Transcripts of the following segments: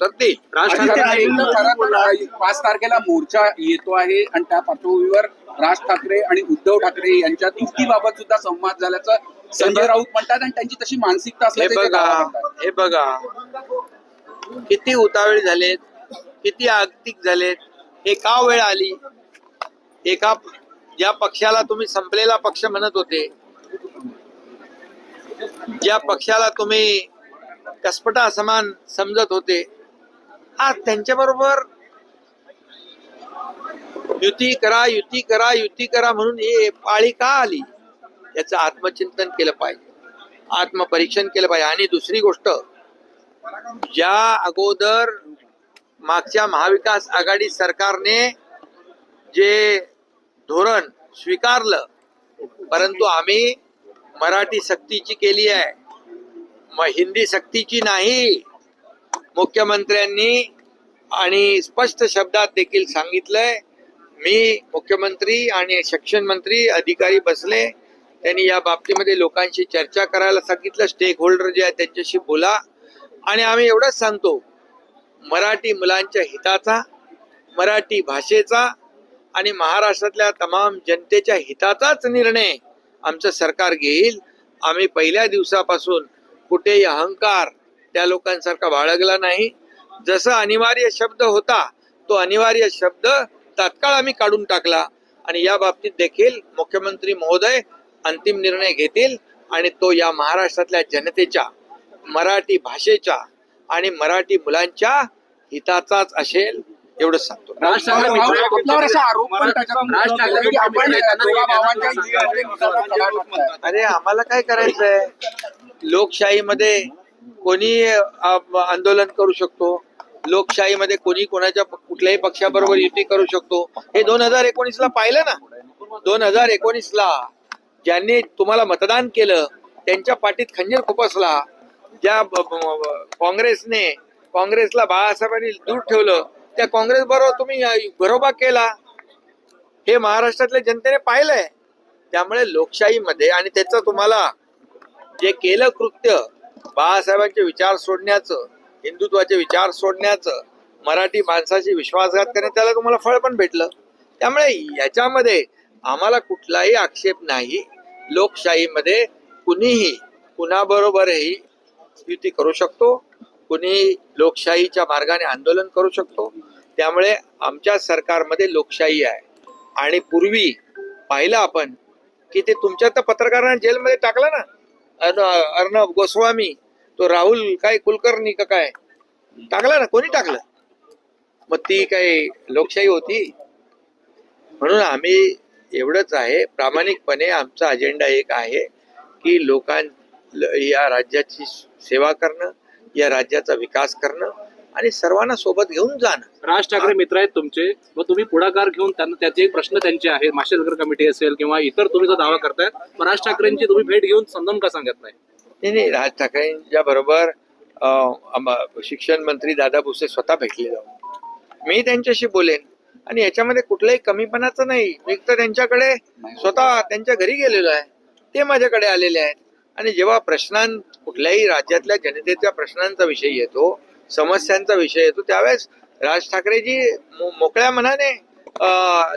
तर ते पाच तारखेला मोर्चा येतो आहे आणि त्या पार्श्वभूमीवर राज ठाकरे आणि उद्धव ठाकरे यांच्यात युतीबाबत सुद्धा संवाद झाल्याचं संजय राऊत म्हणतात आणि त्यांची तशी मानसिकता हे असल्याचं बघा. हे बघा. किती उतावळे झालेत किती आगतिक झालेत. हे का वेळ आली. एका ज्या पक्षाला तुम्ही संपलेला पक्ष म्हणत होते ज्या पक्षाला तुम्ही कसपटा समान समजत होते आज त्यांच्या बरोबर युती करा युती करा युती करा म्हणून हे पाळी का आली? याचं आत्मचिंतन केलं पाहिजे. आत्मपरीक्षण केलं पाहिजे. आणि दुसरी गोष्ट ज्या अगोदर मागच्या महाविकास आघाडी सरकारने जे धोरण स्वीकारलं परंतु आम्ही मराठी सक्तीची केली आहे. मग हिंदी सक्तीची नाही. मुख्यमंत्र्यांनी आणि स्पष्ट शब्दात देखील सांगितलंय मी मुख्यमंत्री आणि शिक्षण मंत्री अधिकारी बसले त्यांनी या बाबतीमध्ये लोकांशी चर्चा करायला सांगितलं स्टेक होल्डर जे आहेत त्यांच्याशी बोला. आणि आम्ही एवढंच सांगतो मराठी मुलांच्या हिताचा मराठी भाषेचा आणि महाराष्ट्रातल्या तमाम जनतेच्या हिताचाच निर्णय आमचं सरकार घेईल. आम्ही पहिल्या दिवसापासून कुठेही अहंकार त्या लोकांसारखा बाळगला नाही. जसं अनिवार्य शब्द होता तो अनिवार्य शब्द तात्काळ आम्ही काढून टाकला. आणि या बाबतीत देखील मुख्यमंत्री महोदय अंतिम निर्णय घेतील आणि तो या महाराष्ट्रातल्या जनतेच्या मराठी भाषेच्या आणि मराठी मुलांच्या हिताचाच असेल एवढंच सांगतो. राज ठाकरे. अरे आम्हाला काय करायचंय? लोकशाहीमध्ये कोणी आंदोलन करू शकतो लोकशाहीमध्ये कोणी कोणाच्या कुठल्याही पक्षाबरोबर युती करू शकतो. हे दोन हजार एकोणीस ला पाहिलं ना? दोन हजार एकोणीस ला ज्यांनी तुम्हाला मतदान केलं त्यांच्या पाठीत खंजीर खुपसला. ज्या काँग्रेसने काँग्रेसला बाळासाहेबांनी दूर ठेवलं त्या काँग्रेस बरोबर तुम्ही घरोबा केला. हे महाराष्ट्रातल्या जनतेने पाहिलंय. त्यामुळे लोकशाहीमध्ये आणि त्याचं तुम्हाला जे केलं कृत्य बाळासाहेबांचे विचार सोडण्याचं हिंदुत्वाचे विचार सोडण्याचं मराठी माणसाशी विश्वासघात करणे त्याला तुम्हाला फळ पण भेटलं. त्यामुळे याच्यामध्ये आम्हाला कुठलाही आक्षेप नाही. लोकशाहीमध्ये कुणीही कुणाबरोबरही युती करू शकतो. कुणी लोकशाहीच्या मार्गाने आंदोलन करू शकतो. त्यामुळे आमच्या सरकारमध्ये लोकशाही आहे. आणि पूर्वी पाहिलं आपण की ते तुमच्या तर पत्रकारांना जेलमध्ये टाकलं ना. अर्णब गोस्वामी तो राहुल काय कुलकर्णी का काय? टाकला ना कोणी टाकलं? मग ती काही लोकशाही होती. म्हणून आम्ही एवढंच आहे. प्रामाणिकपणे आमचा अजेंडा एक आहे की लोकां ल- या राज्याची सेवा करणं या राज्याचा विकास करणं. आणि सर्वांना सोबत घेऊन जाणं. राज ठाकरे मित्र आहेत तुमचे. मग तुम्ही पुढाकार घेऊन त्यांना त्याचे एक प्रश्न त्यांचे आहेत. माशेलकर कमिटी असेल किंवा इतर तुम्ही जो दावा करतायत मग राज ठाकरेंची तुम्ही भेट घेऊन समजावून का सांगत नाही? नाही नाही. राज ठाकरेंच्या बरोबर शिक्षण मंत्री दादा भुसे स्वतः भेटले जाऊन. मी त्यांच्याशी बोलेन. आणि याच्यामध्ये कुठल्याही कमीपणाचं नाही. मी तर त्यांच्याकडे स्वतः त्यांच्या घरी गेलेलो आहे. ते माझ्याकडे आलेले आहेत. आणि जेव्हा प्रश्नां कुठल्याही राज्यातल्या जनतेच्या प्रश्नांचा विषय येतो समस्यांचा विषय येतो. त्यावेळेस राज ठाकरेजी मो- मोकळ्या मनाने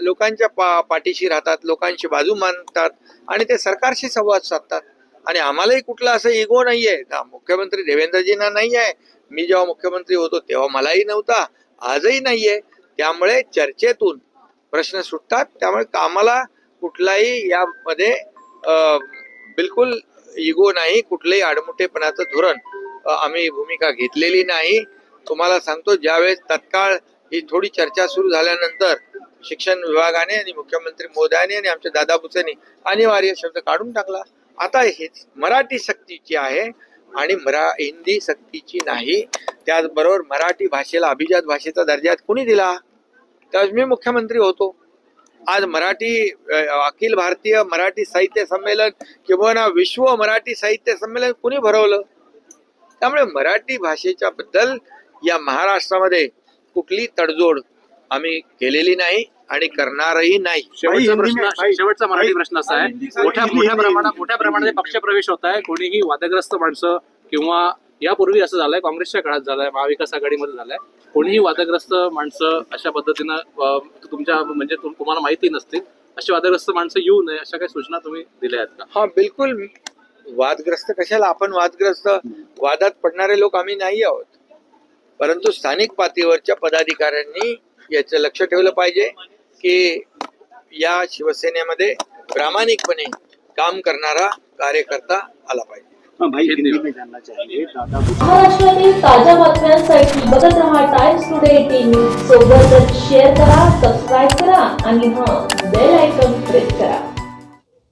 लोकांच्या पा पाठीशी राहतात लोकांची बाजू मानतात आणि ते सरकारशी संवाद साधतात. आणि आम्हालाही कुठला असं इगो नाहीये. का मुख्यमंत्री देवेंद्रजींना नाही आहे मी जेव्हा मुख्यमंत्री होतो तेव्हा मलाही नव्हता. आजही नाहीये. त्यामुळे चर्चेतून प्रश्न सुटतात. त्यामुळे आम्हाला कुठलाही यामध्ये बिलकुल इगो नाही. कुठलंही आडमुठेपणाचं धोरण आम्ही भूमिका घेतलेली नाही. तुम्हाला सांगतो ज्यावेळेस तत्काळ ही थोडी चर्चा सुरू झाल्यानंतर शिक्षण विभागाने आणि मुख्यमंत्री मोदयाने आणि आमच्या दादा भुसेने अनिवार्य शब्द काढून टाकला. आता हेच मराठी सक्तीची आहे आणि मरा हिंदी सक्तीची नाही. त्याचबरोबर मराठी भाषेला अभिजात भाषेचा दर्जा कुणी दिला? त्यावेळेस मी मुख्यमंत्री होतो. आज मराठी अखिल भारतीय मराठी साहित्य संमेलन किंवा ना विश्व मराठी साहित्य संमेलन कुणी भरवलं? त्यामुळे मराठी भाषेच्या बद्दल या महाराष्ट्रामध्ये कुठली तडजोड आम्ही केलेली नाही आणि करणारही नाही. शेवटचा प्रश्न शेवटचा मराठी प्रश्न असा आहे. मोठ्या मोठ्या प्रमाणात मोठ्या प्रमाणात पक्षप्रवेश होत आहे. कोणीही वादग्रस्त माणसं किंवा यापूर्वी असं झालंय काँग्रेसच्या काळात झालंय महाविकास आघाडीमध्ये झालंय कोणीही वादग्रस्त माणसं अशा पद्धतीनं तुमच्या म्हणजे तुम- तुम्हाला माहिती नसतील अशी वादग्रस्त माणसं येऊ नये अशा काही सूचना तुम्ही दिल्या आहेत का? हा बिलकुल. वादग्रस्त कशाला? आपण वादग्रस्त वादात पडणारे लोक आम्ही नाही आहोत. परंतु स्थानिक पातळीवरच्या पदाधिकाऱ्यांनी याचं लक्ष ठेवलं पाहिजे की या शिवसेनेमध्ये प्रामाणिकपणे काम करणारा कार्यकर्ता आला पाहिजे. हाँ महाराष्ट्रातील ताज्या बातम्यांसाठी बघत रहा टाइम्स टुडे टीव्ही सोबतच शेअर करा सबस्क्राईब करा आणि हां बेल आयकॉन प्रेस करा.